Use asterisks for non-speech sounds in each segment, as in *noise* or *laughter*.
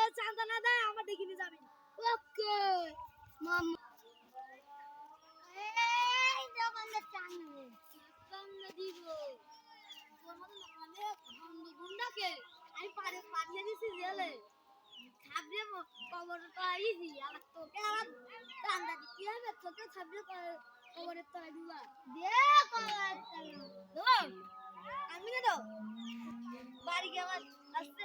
যদি না দেয়, আমার দেখিনি যাবে ওকে মাম্মা এই জবানটা চান্দে আমি পারে পাঠিয়ে কবর তো আইছি আবার তোকে আবার দে কবর আমি না তো? বাড়ি গেলাম আসতে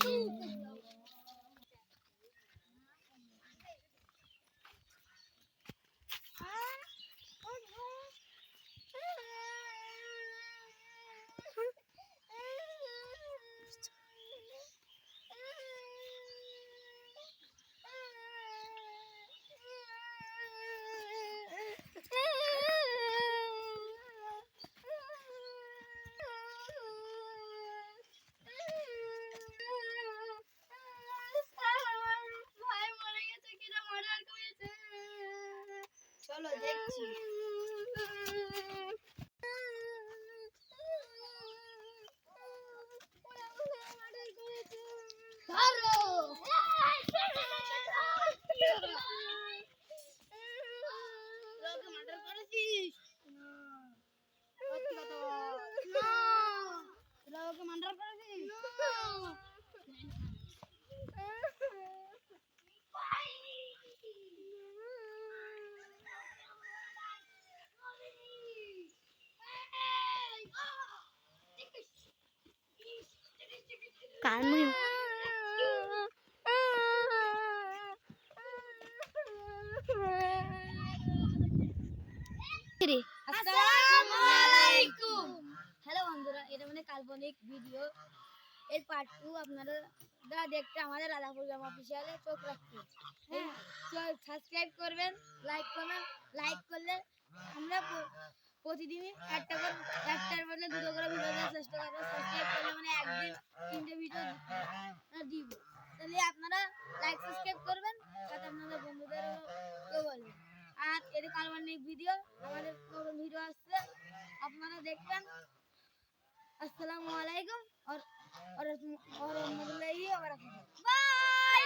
Thank you. চলো দেখছি। *laughs* আলাইকুম হ্যালো বন্ধুরা, এটা মানে কাল্পনিক ভিডিও এর পার্ট টু আপনারা যারা দেখতে আমাদের রাধাপুর গ্রাম অফিসিয়ালে চোখ রাখতে। হ্যাঁ সাবস্ক্রাইব করবেন লাইক করবেন লাইক করলে আমরা প্রতিদিনই একটা করে একটার বদলে দুটো করে ভিডিও দেওয়ার চেষ্টা করব সাবস্ক্রাইব করলে মানে একদিন তিনটে ভিডিও দিব তাহলে আপনারা লাইক সাবস্ক্রাইব করবেন সাথে আপনাদের বন্ধুদেরও কেউ বলবেন আর কাল্পনিক ভিডিও আমাদের নতুন ভিডিও আসছে আপনারা দেখবেন আসসালামু আলাইকুম আর আর বাই